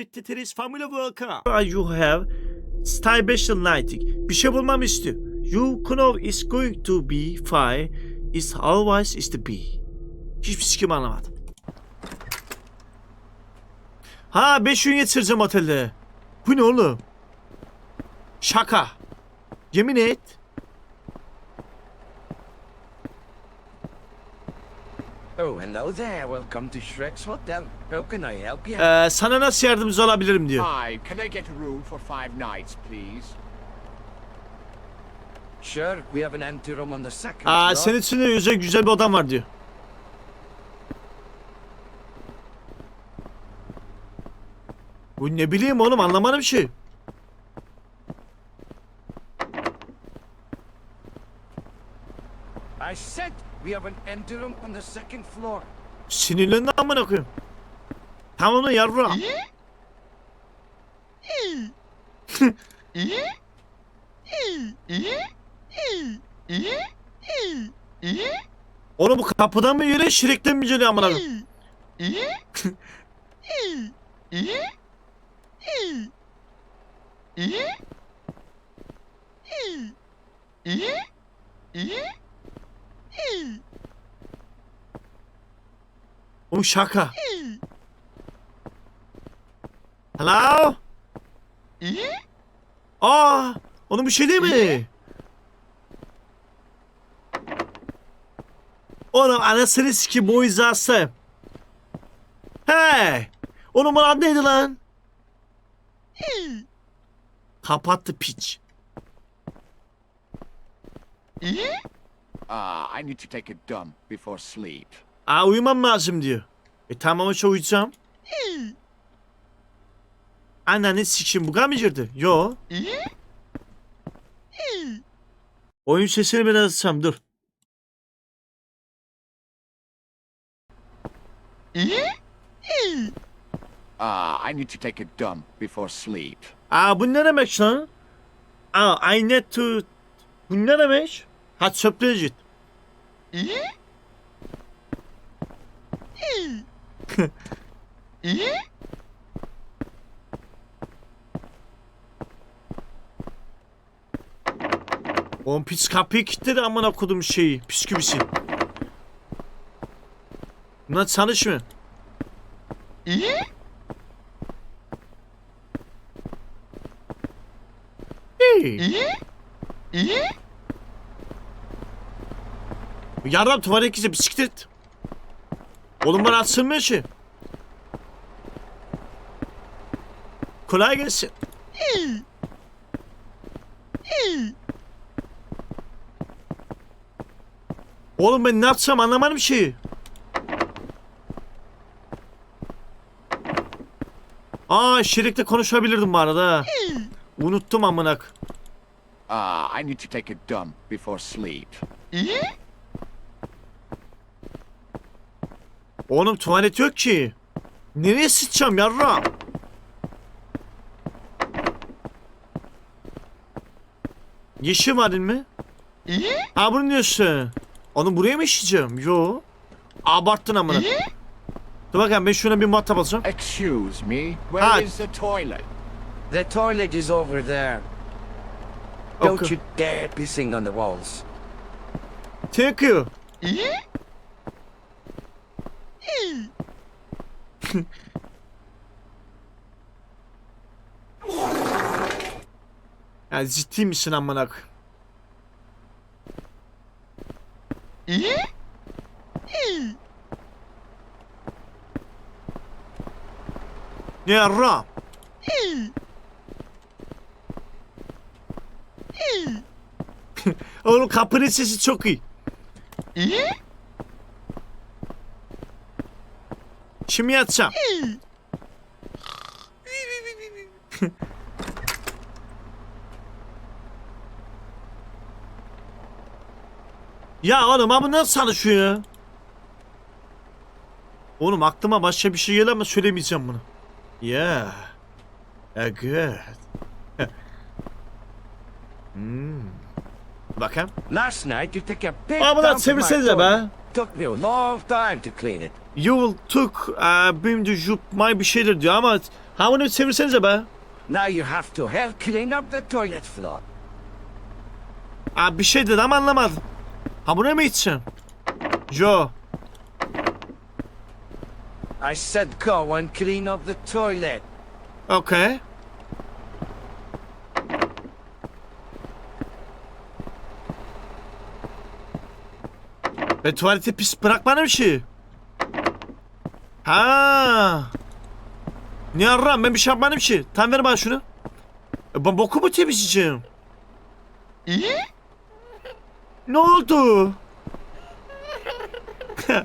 Secretaries Family Welcome. You have Starvation Lighting. Bir şey bulmam istiyor. You know is going to be fine. Is always is to be. Hiçbir sikim anlamadım. Ha 5 gün geçireceğim otelde. Bu ne oğlum? Şaka. Yemin et. Oh, hello there. Welcome to Shrek's Hotel. How can I help you? Ee, sana nasıl yardımcı olabilirim diyor. Hi, can I get a room for five nights, please? sure, we have an empty room on the second Aa, floor. senin için de özel güzel bir odam var diyor. Bu ne bileyim oğlum anlamadım bir şey. I said we have an room on the second floor. Sinirlendi amına koyayım. Tamam lan yavrum. Oğlum bu kapıdan mı yürüyor şirekten mi geliyor amına koyayım? Oğlum şaka. Hello? Aa, onun bir şey değil mi? Oğlum anasını sikim bu izası. Hey! Oğlum bana adı neydi lan? Kapattı piç. Uh, I need to take a dump before sleep. Aa uyumam lazım diyor. E tamam o çok uyuyacağım. Ananı sikim bu mı girdi? Yo. Oyun sesini biraz açsam dur. Uh, I need to take a dump before sleep. Aa bu ne demek lan? Aa I need to... Bu ne demek? Hadi çöplüğe git. Oğlum pis kapıyı kilitledi amına kodum şeyi. Püsküvisi. Bunlar çalışmıyor. Hey. Yarram tuvalet gidecek bisiklet. Oğlum bana açılmıyor ki. Kolay gelsin. Oğlum ben ne yapsam anlamadım şeyi. Aa şirikte konuşabilirdim bu arada. ha. Unuttum amınak. Uh, I need to take a dump before sleep. Oğlum tuvalet yok ki. Nereye sıçacağım yarra? Yeşil var değil mi? Ha bunu diyorsun. Onu buraya mı işeyeceğim? Yo. Abarttın amına. Dur bakayım ben şuna bir muhatap alacağım. Excuse me, where Ah. is the toilet? The toilet is over there. Don't Okay. you dare pissing on the walls. Thank you. ya ciddi misin amına koyayım? Ya Ram. Oğlum kapının sesi çok iyi. Şimdi yatacağım. ya oğlum abi nasıl çalışıyor ya? Oğlum aklıma başka bir şey geliyor ama söylemeyeceğim bunu. Yeah. Yeah, good. hmm. Bakın. Last night you took a big in my çevirsenize be. Took me a long time to clean it. You will took uh, benim de may bir şeyler diyor ama ha bunu çevirsenize be. Now you have to help clean up the toilet floor. Abi bir şey dedi ama anlamadım. Ha buraya mı gideceğim? Joe. I said go and clean up the toilet. Okay. Ve tuvaleti pis bırakmadım ki. Ha. Ne yarram ben bir şey yapmadım ki. Tam ver bana şunu. E, ben boku mu temizleyeceğim? ne oldu?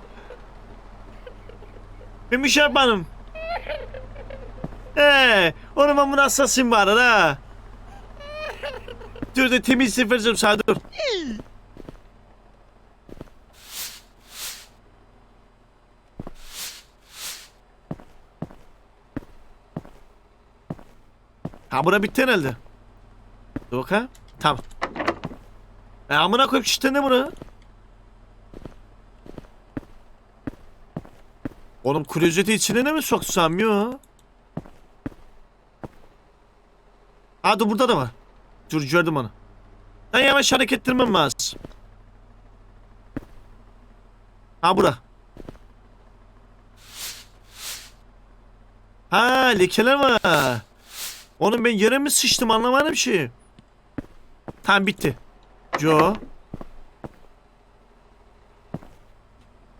ben bir şey yapmadım. He, onu ben bunu hassasıyım bari ha. Dur da temiz vereceğim sana dur. Ha bura bitti herhalde. Dur bakalım. Tamam. E amına koyup işte ne bura? Oğlum klozeti içine ne mi soksam yo? Ha dur burada da var. Dur gördüm onu. Ben yavaş hareket ettirmem lazım. Ha bura. Ha lekeler var. Oğlum ben yere mi sıçtım anlamadım şey. Tamam bitti. Joe.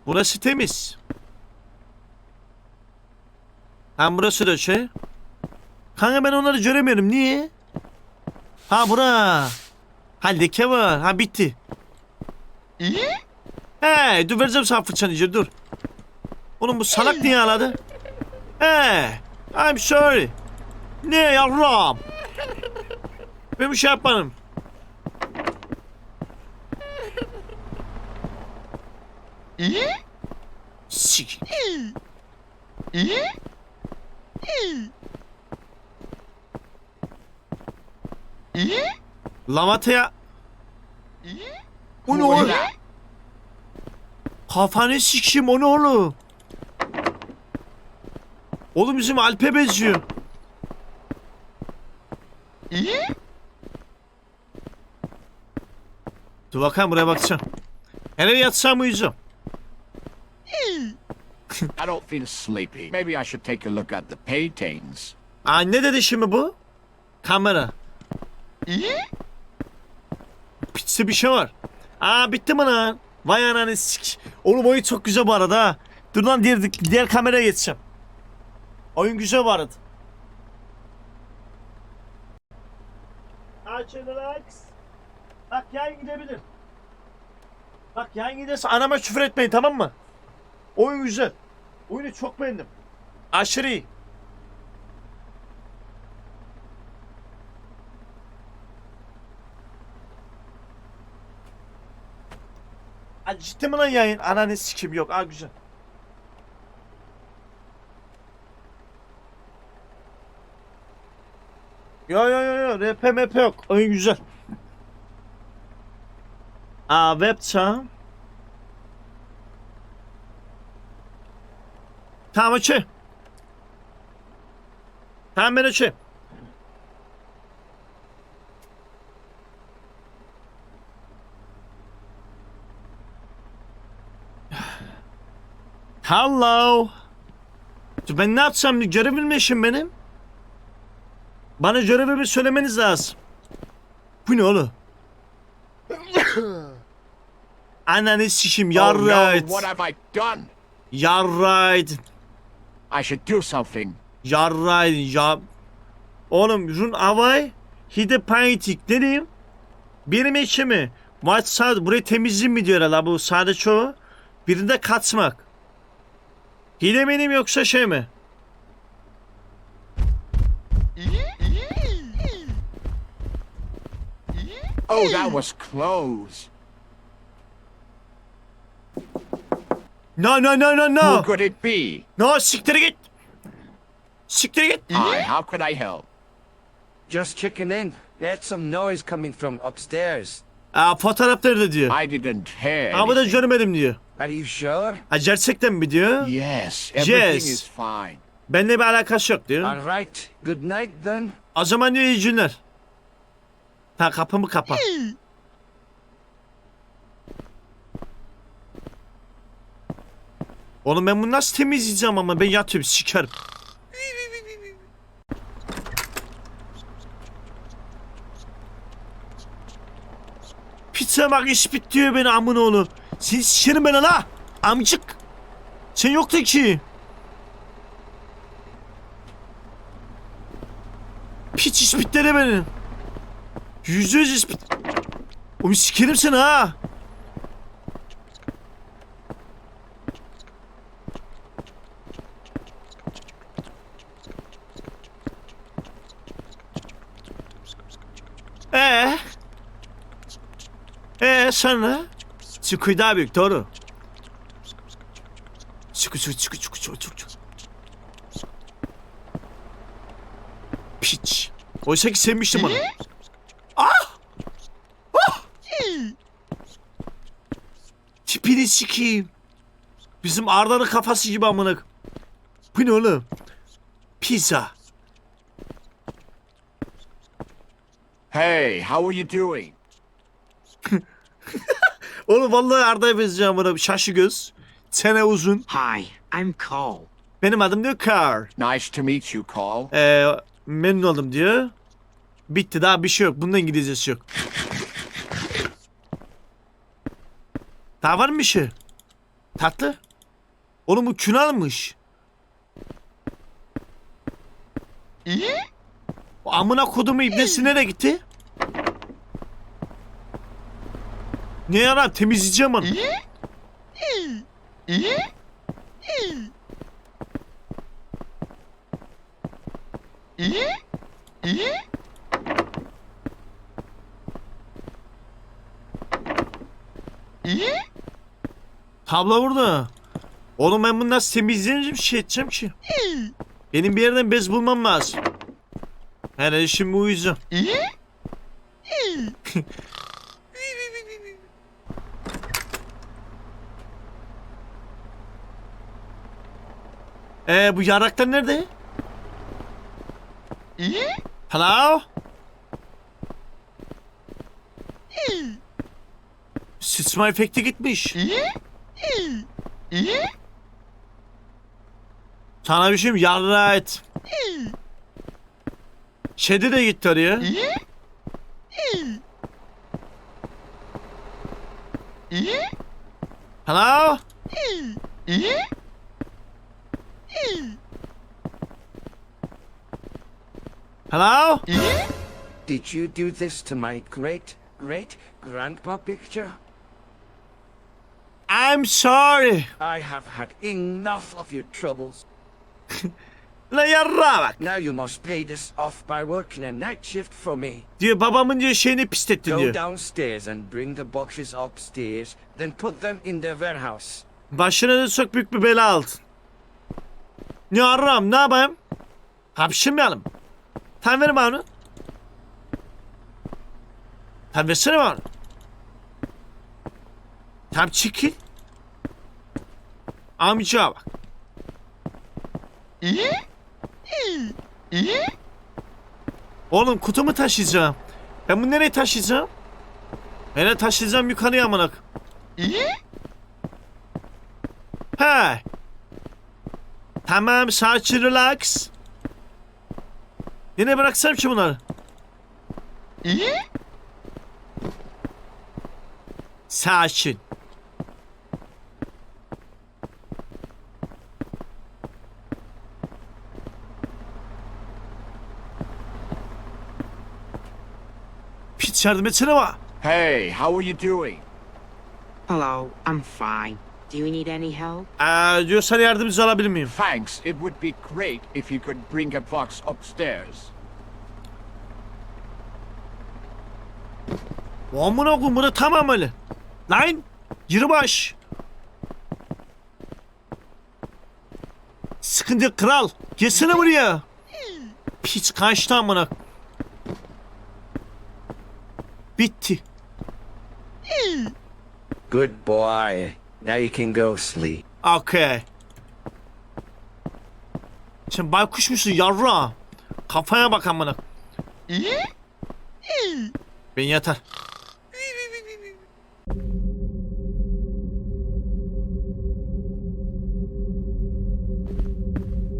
Burası temiz. Ha burası da şey. Kanka ben onları göremiyorum. Niye? Ha bura. Ha leke var. Ha bitti. He dur vereceğim sana fırçanı iyice, dur. Oğlum bu salak niye ağladı? He. I'm sorry. Ne yavrum? Ben bir şey yapmadım. Sik. Lavataya... O ne oğlum? Kafanı sikişim o ne oğlum? Oğlum bizim Alp'e benziyor. Dur bakalım buraya bakacağım. Nereye yatsam uyuyacağım. I don't feel sleepy. Maybe I should take a look at the paintings. Aa ne dedi şimdi bu? Kamera. Bitse bir şey var. Aa bitti mi lan? Vay ananı sik. Oğlum oyun çok güzel bu arada ha. Dur lan diğer, diğer kameraya geçeceğim. Oyun güzel bu arada. Aç relax. Bak yayın gidebilir. Bak yayın giderse anama küfür etmeyin tamam mı? Oyun güzel. Oyunu çok beğendim. Aşırı iyi. Ciddi mi lan yayın? Ananı sikim yok. Aa güzel. Yo yo yo yo RP mp yok. Oyun güzel. Aa webcam. Tamam açı. Tamam ben açı. Hello. Ben ne yapsam görebilmişim benim. Bana görevimi söylemeniz lazım. Bu ne oğlum? Ananı sikim Oh no, yarrayt. what have I done? Yarrayt. I should do something. Yarrayt. Ya... Oğlum run avay. Hide painting. Ne diyeyim? Benim eşimi. Maç sağ burayı temizleyeyim mi diyor la bu sade çoğu. Birinde kaçmak. Hile benim yoksa şey mi? Oh, that was close. No no no no Who no. could it be? No siktir git. Siktir git. Hi, how could I help? Just checking in. There's some noise coming from upstairs. Aa fotoğrafları da diyor. I didn't hear. Ama da görmedim diyor. Are you sure? Ha, gerçekten mi diyor? Yes, everything Yes. is fine. Benimle bir alakası yok diyor. All right. Good night then. O zaman diyor iyi günler. Ha kapımı kapa. Oğlum ben bunu nasıl temizleyeceğim ama ben yatıyorum sikerim. Pizza bak iş bit diyor beni amın oğlu. Seni sikerim ben la. Amcık. Sen yoktun ki. Piç ispitlere beni. Yüzde yüz ispit. Oğlum sikerim seni ha. Ee? Ee sonra? Çıkıyor daha büyük doğru. Çıkı çıkı çıkı çıkı çıkı çıkı çıkı. Piç. Oysa ki sevmiştim onu. Ah! Ah! Sikeyim. Bizim Arda'nın kafası gibi amına. Bu ne oğlum? Pizza. Hey, how are you doing? Oğlum vallahi Arda'ya benziyor amına. Şaşı göz. Çene uzun. Hi, I'm Cole. Benim adım diyor Carl. Nice to meet you, Cole. Ee, memnun oldum diyor. Bitti daha bir şey yok. Bunun İngilizcesi yok. Daha var mı bir şey? Tatlı. Oğlum bu kül almış. O amına kodumu ibnesi nereye gitti? Ne yarar temizleyeceğim onu. Tabla burada. Oğlum ben bunu nasıl temizleyeceğim şey edeceğim ki. Benim bir yerden bez bulmam lazım. Herhalde şimdi uyuyacağım. Ee bu yaraklar nerede? Hello? Sıçma efekti gitmiş. Sana bir şey mi? Yarra et. Kedi de gitti oraya. Hello? Hello? Did you do this to my great great grandpa picture? I'm sorry. I have had enough of your troubles. La yarra bak. Now you must pay this off by working a night shift for me. Diyor babamın diyor şeyini pisletti Go diyor. downstairs and bring the boxes upstairs, then put them in the warehouse. Başına da çok büyük bir bela aldın. Ne ararım ne yapayım? Hapşırmayalım. Tam verin bana onu. Tam versene bana. Tam çekil. Amca bak. Oğlum kutumu taşıyacağım. Ben bunu nereye taşıyacağım? Nereye taşıyacağım yukarıya amına. He. Tamam sakin relax. Nereye bıraksam ki bunları? Sakin. Piç yardım etsene bana. Hey, how are you doing? Hello, I'm fine. Do you need any help? Ee, diyorsan yardımcı alabilir miyim? Thanks. It would be great if you could bring a box upstairs. Amına koyayım bunu tamam öyle. Lan yürübaş. Sıkıntı kral. Gelsene buraya. Piç kaçtı amına. Bitti. Good boy. Now you can go sleep. Okay. Sen baykuş musun yarra? Kafaya bak amına. Ben yatar.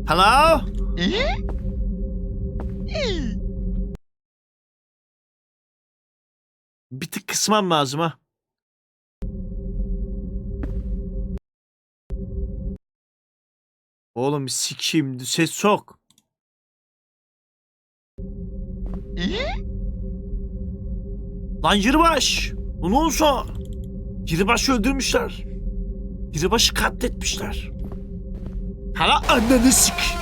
Hello? Bir tık kısmam lazım ha. Oğlum sikeyim ses sok. Lan Yırbaş! Ne olsa? Yırbaş'ı öldürmüşler. Yırbaş'ı katletmişler. Hala anneni sik.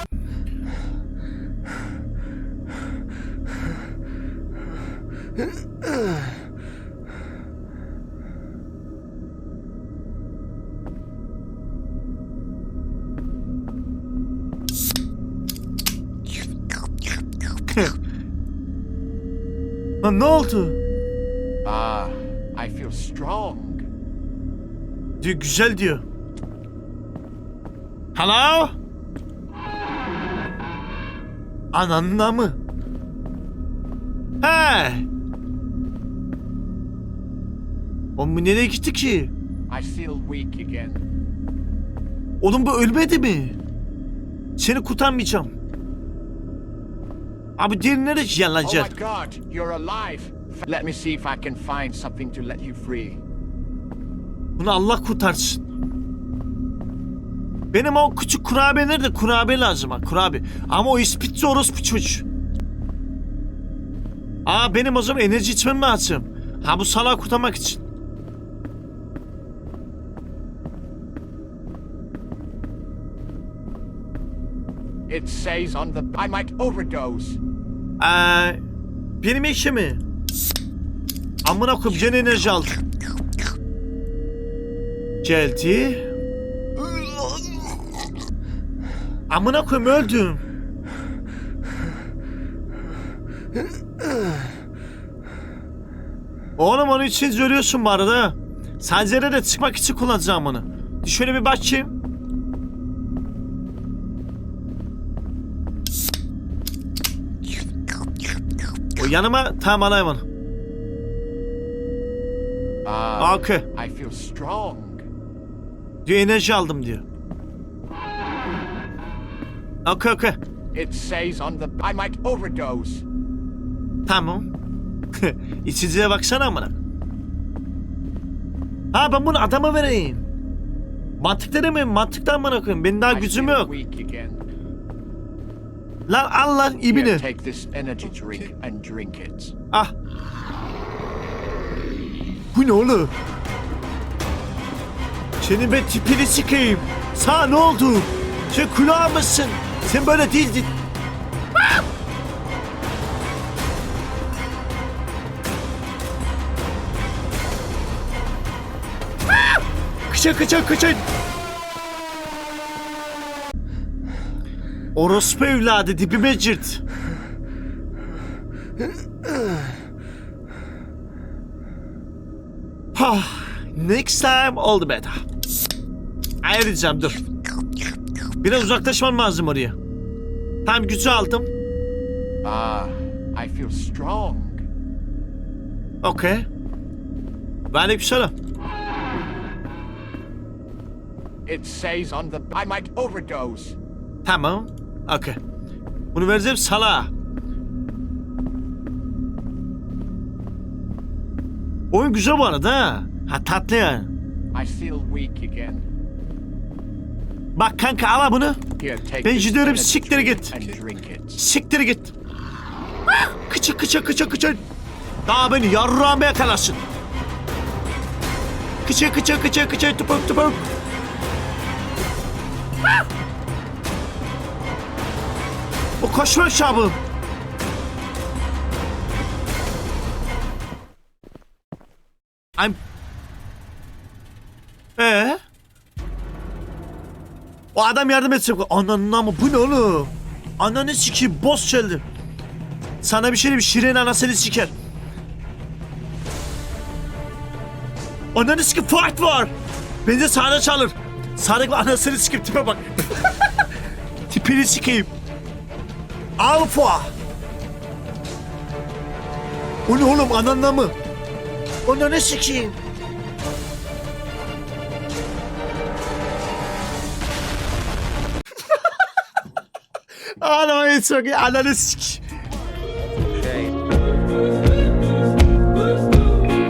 Lan ne oldu? Ah, I feel strong. Diyor güzel diyor. Hello? Ananla mı? He. Oğlum bu nereye gitti ki? I feel weak again. Oğlum bu ölmedi mi? Seni kurtarmayacağım. Abi diğeri nereye Oh my god, you're alive. Let me see if I can find something to let you free. Bunu Allah kurtarsın. Benim o küçük kurabiye nerede? Kurabiye lazım ha kurabiye. Ama o ispitçi orospu çocuk. Aa benim o zaman enerji içmem lazım. Ha bu salağı kurtarmak için. It says on the I might overdose. Ee, benim eşi mi? Amına koyayım gene enerji aldım. Geldi. Amına koyayım öldüm. Oğlum onun için söylüyorsun bu arada. Sancere de çıkmak için kullanacağım onu. Şöyle bir bakayım. O yanıma tamam alayım onu. Ah. I feel strong. Diyor enerji aldım diyor. Okey okey. It says on the I might overdose. Tamam. İçiciye baksana amına. Ha ben bunu adama vereyim. Mantıklı değil mi? Mantıklı amına koyayım. Benim daha I gücüm feel yok. weak again. Lan al lan Here, ibini. take this energy drink and drink it. Ah. Bu ne oğlum? Senin ben tipini sikeyim. Sağ ne oldu? Sen kulağı mısın? Sen böyle değildin. Kıçın kıçın kıçın. Orospu evladı dibime cirt. Ha, next time all the better. Ayarlayacağım dur. Biraz uzaklaşmam lazım oraya. Tam gücü aldım. Ah, I feel strong. Verdik bir şey It says on the I might overdose. Tamam. Okey. Bunu vereceğim sala. Oyun güzel bu arada ha. Ha tatlı yani. I feel weak again. Bak kanka al bunu. Ben gidiyorum, siktir git. Siktir git. Kıçı kıçı kıçı kıçı. Daha beni yarrağıma yakalasın. Kıçı kıçı kıçı kıçı tupuk tupuk. O koşma şabı. I'm... Ee? O adam yardım etsin. Ananın ama bu ne oğlum? Ananı sikeyim boss geldi. Sana bir şey diyeyim Şirin anasını siker. Ananı sikeyim fight var. Bence Sare çalır. Sare gibi anasını sikip tipe bak. Tipini sikeyim. Alfa. O ne oğlum ananla mı? Onu ne sikeyim? Ağlamayı çok iyi. Ananı sik.